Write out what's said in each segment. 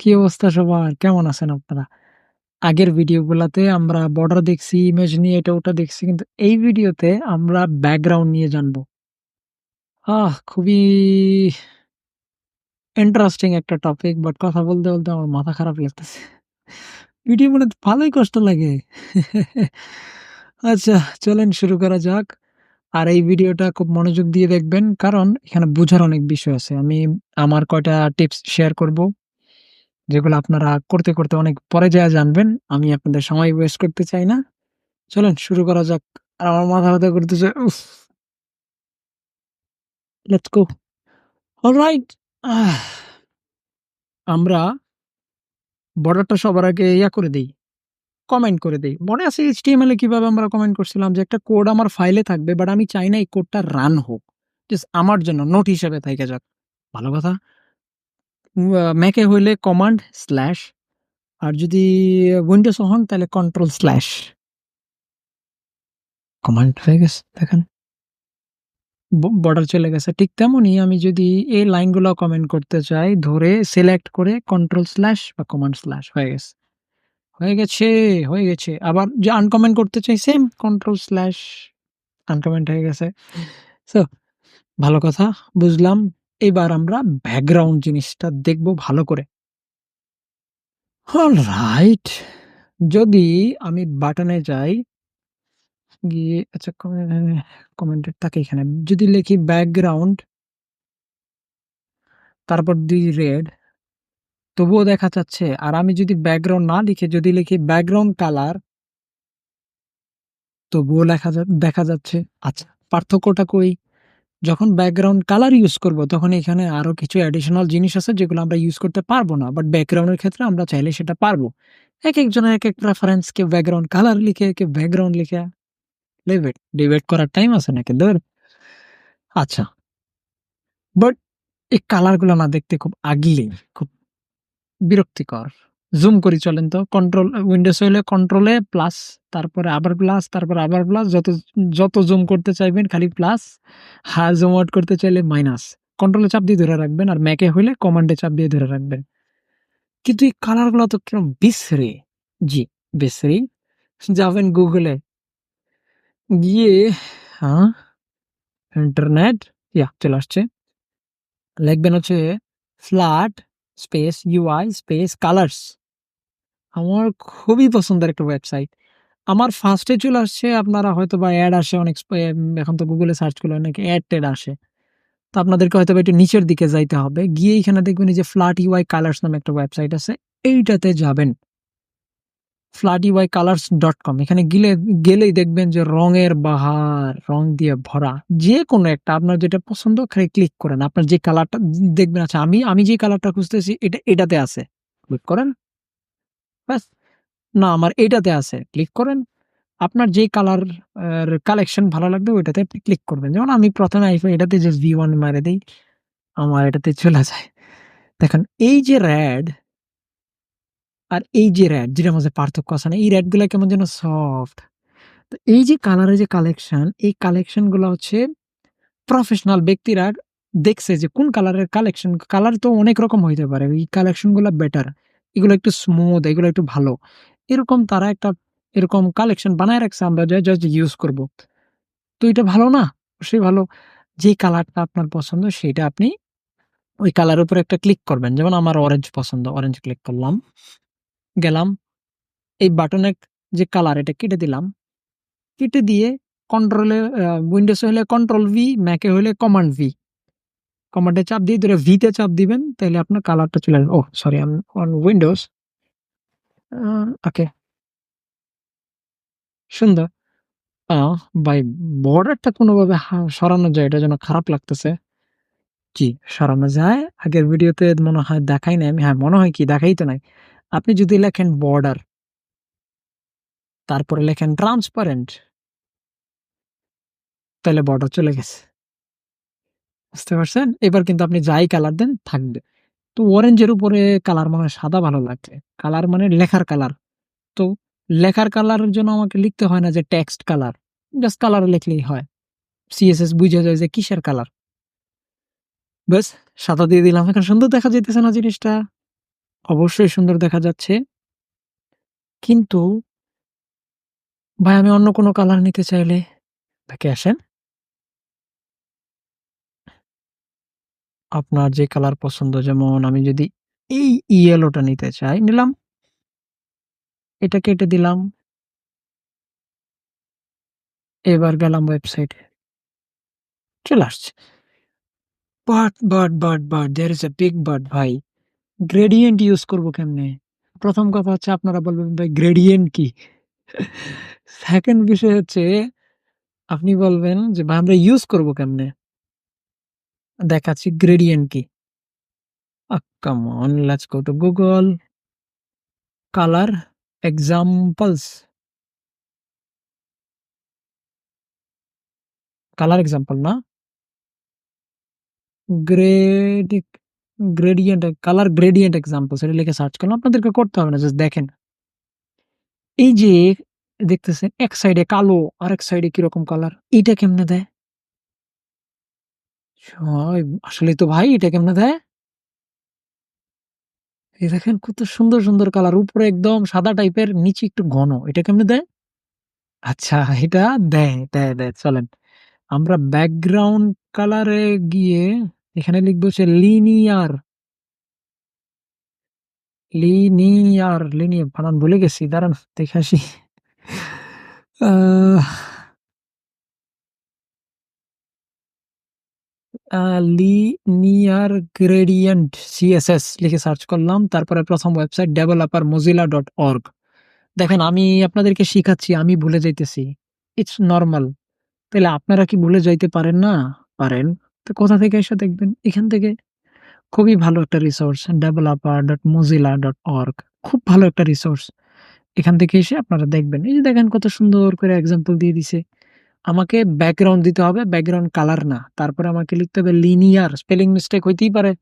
কি অবস্থা সবার? কেমন আছেন আপনারা? আগের ভিডিওগুলাতে আমরা বর্ডার দেখছি, ইমেজ নিয়ে এটা ওটা দেখছি। কিন্তু এই ভিডিওতে আমরা ব্যাকগ্রাউন্ড নিয়ে জানব। আহ! খুবই ইন্টারেস্টিং একটা টপিক বাট কথা বলতে, বলতে আমার মাথা খারাপ লাগতেছে। ভিডিও বানাতে ভালোই কষ্ট লাগে। আচ্ছা চলেন শুরু করা যাক। আর এই ভিডিওটা খুব মনোযোগ দিয়ে দেখবেন কারণ এখানে বুঝার অনেক বিষয় আছে। আমি আমার কয়টা টিপস শেয়ার করব। যেগুলো আপনারা করতে, করতে অনেক পরে যায়া জানবেন। আমি আপনাদের সময় ওয়েস্ট করতে চাই না। চলেন শুরু করা যাক। আর আমার মাথা ব্যথা গো। অলরাইট। আমরা বর্ডারটা সবার আগে ইয়া করে দিই কমেন্ট করে দেই। মনে আছে HTML এ কীভাবে আমরা কমেন্ট করছিলাম যে একটা কোড আমার ফাইলে থাকবে বাট আমি চাই না এই কোডটা রান হোক। জাস্ট আমার জন্য নোট হিসেবে থাইকা যাক। ভালো কথা। ম্যাকে হইলে কমান্ড স্ল্যাশ আর যদি উইন্ডোজে হন তাহলে কন্ট্রোল স্ল্যাশ। কমান্ড হয়ে গেছে দেখেন। বর্ডার চলে গেছে। ঠিক তেমনই আমি যদি এই লাইনগুলো কমেন্ট করতে চাই ধরে সিলেক্ট করে কন্ট্রোল স্ল্যাশ বা কমান্ড স্ল্যাশ হয়ে গেছে। হয়ে গেছে, হয়ে গেছে। আবার যে আনকমেন্ট করতে চাই সেম কন্ট্রোল স্ল্যাশ আনকমেন্ট হয়ে গেছে। সো ভালো কথা বুঝলাম। এবার আমরা ব্যাকগ্রাউন্ড জিনিসটা দেখব ভালো করে। অলরাইট। যদি আমি বাটনে যাই, গিয়ে আচ্ছা কমে কমেন্টের থাকে এখানে। যদি লিখি ব্যাকগ্রাউন্ড তারপর দিই রেড তবুও দেখা যাচ্ছে। আর আমি যদি ব্যাকগ্রাউন্ড না লিখে, যদি লিখি ব্যাকগ্রাউন্ড কালার তবুও লেখা দেখা যাচ্ছে। আচ্ছা পার্থক্যটা কই? যখন ব্যাকগ্রাউন্ড কালার ইউজ করব তখন এখানে আরও কিছু অ্যাডিশনাল জিনিস আছে যেগুলো আমরা ইউজ করতে পারব না। বাট ব্যাকগ্রাউন্ডের ক্ষেত্রে আমরা চাইলে সেটা পারব। একেকজনের এক প্রেফারেন্স কেউ ব্যাকগ্রাউন্ড কালার লিখে, কেউ ব্যাকগ্রাউন্ড লিখে। Leave it. ডিবেট করার টাইম আছে নাকি ধুর। আচ্ছা। বাট এই কালারগুলো না দেখতে খুব আগলি, খুব বিরক্তিকর। জুম করি চলেন তো। কন্ট্রোল উইন্ডোজ হইলে কন্ট্রোলে প্লাস তারপরে আবার প্লাস তারপরে আবার প্লাস যত যত জুম করতে চাইবেন খালি প্লাস। আর জুম আউট করতে চাইলে মাইনাস। কন্ট্রোলে চাপ দিয়ে ধরে রাখবেন আর ম্যাকে হইলে কমান্ডে চাপ দিয়ে ধরে রাখবেন। কিন্তু এই কালারগুলো তো কিরম বিশ্রী। জি, বিশ্রী। যাবেন গুগলে। গিয়ে হ্যাঁ? ইন্টারনেট ইয়া চলে আসছে। লিখবেন হচ্ছে flat space UI space colours. আমার খুবই পছন্দের একটা ওয়েবসাইট। আমার ফার্স্টে চলে আসছে আপনারা হয়তোবা এড আসে অনেক এখন তো গুগলে সার্চ করলে অনেক এড-টেড আসে। তো আপনাদেরকে হয়তোবা একটু নিচের দিকে যাইতে হবে। গিয়ে এখানে দেখবেন এই যে ফ্ল্যাট ইউআই কালারস নামে একটা ওয়েবসাইট আছে। এইটাতে যাবেন। flatuycolors.com এখানে গিলে গেলেই দেখবেন যে রঙের বাহার, রং দিয়ে ভরা। যেকোনো একটা আপনার যেটা পছন্দ খালি ক্লিক করেন। আপনার যে কালারটা দেখবেন আচ্ছা আমি আমি যে কালারটা খুঁজতেছি এটা এটাতে আছে। ক্লিক করেন। ব্যাস। না আমার এইটাতে আছে। ক্লিক করেন। আপনার যে কালার কালেকশন ভালো লাগবে ওইটাতে আপনি ক্লিক করবেন। যেমন আমি ১ম এ আইফা এটাতে জাস্ট ভি ওয়ান মারে দিই আমার এটাতে চলে যায়। দেখেন এই যে র্যাড আর এই যে র্যাড যেটার মধ্যে পার্থক্য আছে না? এই র্যাডগুলো কেমন যেন সফট। তো এই যে কালারের যে কালেকশন, এই কালেকশনগুলা হচ্ছে প্রফেশনাল ব্যক্তিরা দেখছে যে কোন কালারের কালেকশন, কালার তো অনেক রকম হইতে পারে। এই কালেকশনগুলো বেটার। এগুলো একটু স্মুথ, এগুলো একটু ভালো। এরকম তারা একটা এরকম কালেকশন বানায় রাখছে আমরা যা জাস্ট ইউজ করব। তো এটা ভালো না? অবশ্যই ভালো। যে কালারটা আপনার পছন্দ সেটা আপনি ওই কালারের উপরে একটা ক্লিক করবেন। যেমন আমার অরেঞ্জ পছন্দ। অরেঞ্জ ক্লিক করলাম। গেলাম। এই বাটনের যে কালার এটা কেটে দিলাম। কেটে দিয়ে কন্ট্রোলে আ উইন্ডোজে হলে কন্ট্রোল ভি, ম্যাকে হলে কমান্ড ভি। কমান্ডে চাপ দিয়ে ধরে ভি তে চাপ দিবেন তাহলে আপনার কালারটা চলে আসবে। Oh sorry on Windows. Okay. সুন্দর। ভাই বর্ডারটা কোনভাবে সরানো যায় এটার জন্য খারাপ লাগতেছে। জি, সরানো যায়। আগের ভিডিওতে মনে হয় দেখাই নাই আমি। হ্যাঁ, মনে হয় কি দেখাই তো নাই। আপনি যদি লেখেন বর্ডার তারপরে লেখেন ট্রান্সপারেন্ট তাহলে বর্ডার চলে গেছে। বুঝতে পারছেন? এবার কিন্তু আপনি যাই কালার দেন, থাকবে। তো অরেঞ্জের উপরে কালার মানে সাদা ভালো লাগছে। কালার মানে লেখার কালার। তো লেখার কালারের জন্য আমাকে লিখতে হয় না যে টেক্সট কালার। জাস্ট কালার লিখলেই হয়। সিএসএস বুঝে যায় যে কিসের কালার। ব্যাস, সাদা দিয়ে দিলাম। এখন সুন্দর দেখা যাইতেছে না জিনিসটা? অবশ্যই সুন্দর দেখা যাচ্ছে। কিন্তু ভাই, আমি অন্য কোনো কালার নিতে চাইলে? ভাই আসেন। আপনার যে কালার পছন্দ যেমন আমি যদি এই ইয়েলোটা নিতে চাই, নিলাম। এটা কেটে দিলাম। এবার গেলাম ওয়েবসাইটে। চলে আসছে। But, but, but, but there is a big but ভাই। গ্রেডিয়েন্ট ইউজ করব কেমনে? প্রথম কথা হচ্ছে আপনারা বলবেন ভাই গ্রেডিয়েন্ট কি? সেকেন্ড বিষয় হচ্ছে আপনি বলবেন যে ভাই আমরা ইউজ করব কেমনে? দেখাচ্ছি গ্রেডিয়েন্ট কি? let's go to Google. Color, examples. Colour example না? গ্রেডিক গ্রেডিয়েন্ট কালার গ্রেডিয়েন্ট এক্সাম্পল এটা লিখে সার্চ করলাম। আপনাদেরকে করতে হবে না জাস্ট দেখেন। এই যে, দেখতেছেন, এক সাইডে কালো আর এক সাইডে কীরকম কালার? এইটা কেমনে দেয়? ছয় আসলেই তো ভাই এটা কেমনে দেয়? এই দেখেন কত সুন্দর, সুন্দর কালার। উপরে একদম সাদা টাইপের নিচে একটু ঘন। এটা কেমনে দেয়? আচ্ছা এটা দেয়, দেয়, দেয়। চলেন। আমরা ব্যাকগ্রাউন্ড কালারে গিয়ে এখানে লিখব হচ্ছে লিনিয়ার। লিনিয়ার, লিনিয়ার বানান ভুলে গেছি। দাঁড়ান দেখে আসি। আহ লিনিয়ার গ্রেডিয়েন্ট সিএসএস লিখে সার্চ করলাম। তারপরে প্রথম ওয়েবসাইট developer.mozilla.org দেখেন আমি আপনাদেরকে শিখাচ্ছি, আমি ভুলে যাইতেছি। ইটস নর্মাল তাইলে আপনারা কি ভুলে যাইতে পারেন না? পারেন। তো কোথা থেকে এসে দেখবেন? এখান থেকে। খুবই ভালো একটা রিসোর্স developer.mozilla.org খুব ভালো একটা রিসোর্স। এখান থেকে এসে আপনারা দেখবেন। এই যে দেখেন কত সুন্দর করে এক্সাম্পল দিয়ে দিছে। আমাকে ব্যাকগ্রাউন্ড দিতে হবে, ব্যাকগ্রাউন্ড কালার না। তারপরে আমাকে লিখতে হবে লিনিয়ার, স্পেলিং মিস্টেক হইতেই পারে।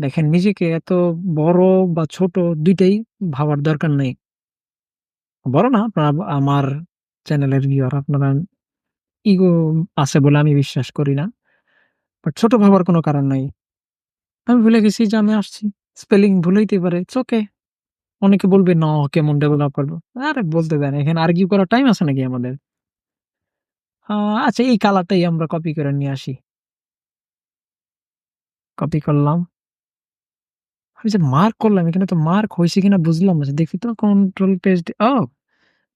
দেখেন নিজেকে এত বড় বা ছোট দুইটাই ভাবার দরকার নেই। বড় না, আপনারা আমার চ্যানেলের ভিউয়ার আপনারা ইগো আছে বলে আমি বিশ্বাস করি না। বাট ছোট ভাবার কোনো কারণ নাই। আমি ভুলে গেছি যে আমি আসছি। স্পেলিং ভুল হইতে পারে। চোখে অনেকে বলবে, "ন কেমন ডেভেলপ করব আরে বলতে দেন। এখানে আর্গিউ করার টাইম আছে নাকি আমাদের? আচ্ছা এই কালারটাই আমরা কপি করে নিয়ে আসি। কপি করলাম। আমি যে মার্ক করলাম এখানে তো মার্ক হয়েছে কিনা বুঝলাম। দেখি তো কন্ট্রোল পেস্ট ও!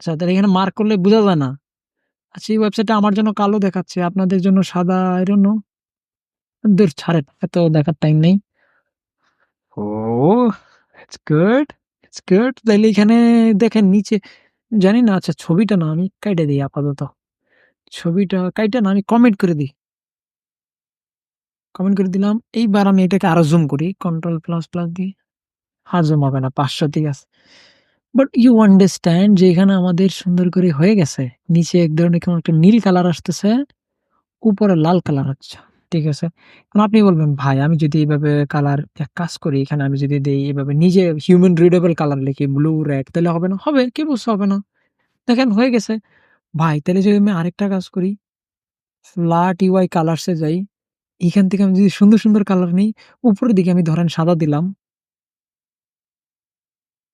আচ্ছা তাহলে এখানে মার্ক করলে বোঝা যায় না। আচ্ছা এই ওয়েবসাইটটা আমার জন্য কালো দেখাচ্ছে। আপনাদের জন্য সাদা আই ডোন্ট নো। দূর ছাড়ে এত দেখার টাইম নেই। ওহ! It's good, it's good. তাইলে এখানে দেখেন নিচে জানি না আচ্ছা ছবিটা না আমি কাইটা দিই আপাতত। ছবিটা কাইটা না আমি কমেন্ট করে দেই। কমেন্ট করে দিলাম। এইবার আমি এটাকে আরও জুম করি। কন্ট্রোল প্লাস, প্লাস দিয়ে। আর জুম হবে না ৫০০ ঠিক আছে। বাট ইউ আন্ডারস্ট্যান্ড যে এখানে আমাদের সুন্দর করে হয়ে গেছে। নিচে এক ধরনের কেমন একটা নীল কালার আসতেছে। উপরে লাল কালার হচ্ছে। ঠিক আছে? এখন আপনি বলবেন, "ভাই আমি যদি এইভাবে কালার এক কাজ করি, এখানে আমি যদি দেই এভাবে নিজে হিউম্যান রিডেবল কালার লিখি ব্লু, রেড তাহলে হবে না?" হবে। কে বলছে হবে না? দেখেন হয়ে গেছে। ভাই তাইলে যদি আমি আরেকটা কাজ করি, ফ্ল্যাট ইউআই কালারস যাই। এখান থেকে আমি যদি সুন্দর, সুন্দর কালার নেই, উপরের দিকে আমি ধরেন সাদা দিলাম।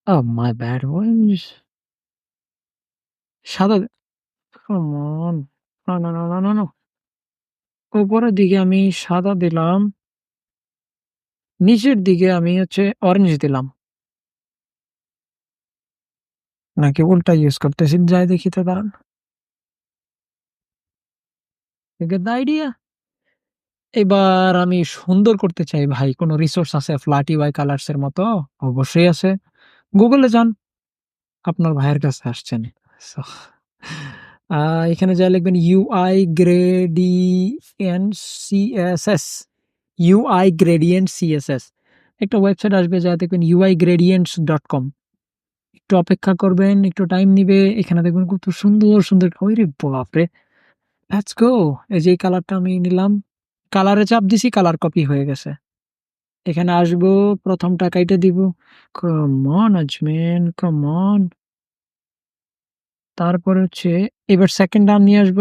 Oh my bad সাদা। উপরের দিকে আমি সাদা দিলাম। নিচের দিকে আমি হচ্ছে অরেঞ্জ দিলাম। নাকি উল্টা ইউজ করতেছি? যাই দেখি তো দাঁড়ান। The idea? এবার আমি সুন্দর করতে চাই ভাই। কোনো রিসোর্স আছে ফ্ল্যাট ইউআই কালারস এর মতো? অবশ্যই আছে। গুগলে যান। আপনার ভাইয়ের কাছে আসছেন। এখানে যা লিখবেন UI gradient CSS UI gradient CSS একটা ওয়েবসাইট আসবে যা দেখবেন ইউআই গ্রেডিয়েন্টস ডট কম একটু অপেক্ষা করবেন, একটু টাইম নিবে। এখানে দেখবেন কত সুন্দর, সুন্দর ওই রে বাপরে! Let's go! এই যে কালারটা আমি নিলাম। কালারে চাপ দিছি, কালার কপি হয়ে গেছে। এখানে আসব, ১ম টা কাইটা দিব। কাম অন আজমিন, কাম তারপরে হচ্ছে এবার 2nd টা নিয়ে আসব।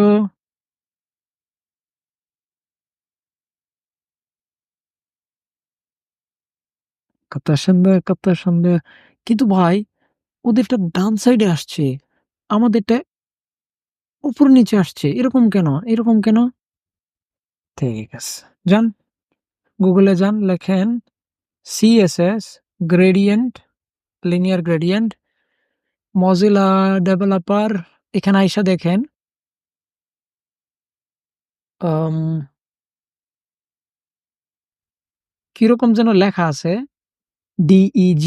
কত সুন্দর, কত সুন্দর। কিন্তু ভাই ওদেরটা ডান সাইডে আসছে। আমাদেরটা উপর নিচে আসছে। এরকম কেন? এরকম কেন? ঠিক আছে। যান। গুগলে যান লেখেন CSS gradient linear gradient Mozilla developer এখানে আইসা দেখেন কীরকম যেন লেখা আছে DEG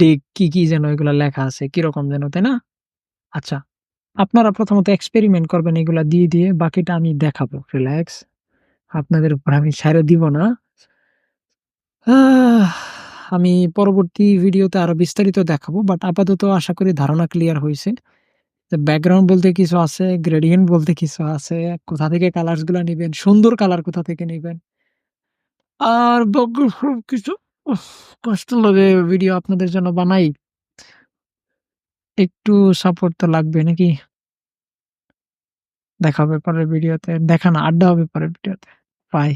ডিগ কি, কি যেন এগুলা লেখা আছে। কীরকম যেন, তাই না? আচ্ছা। আপনারা প্রথমত এক্সপেরিমেন্ট করবেন এগুলা দিয়ে, দিয়ে। বাকিটা আমি দেখাবো। রিল্যাক্স। আপনাদের উপর আমি ছাইড়া দিব না। আমি পরবর্তী ভিডিওতে আরও বিস্তারিত দেখাবো। বাট আপাতত আশা করি ধারণা ক্লিয়ার হয়েছে ব্যাকগ্রাউন্ড বলতে কিছু আছে, গ্রেডিয়েন্ট বলতে কিছু আছে। কোথা থেকে কালারসগুলা নিবেন, সুন্দর কালার কোথা থেকে নিবেন। আর কিছু কষ্ট লাগে ভিডিও আপনাদের জন্য বানাই। একটু সাপোর্ট তো লাগবে নাকি? দেখা হবে পরের ভিডিওতে। দেখা না, আড্ডা হবে পরের ভিডিওতে। বাই।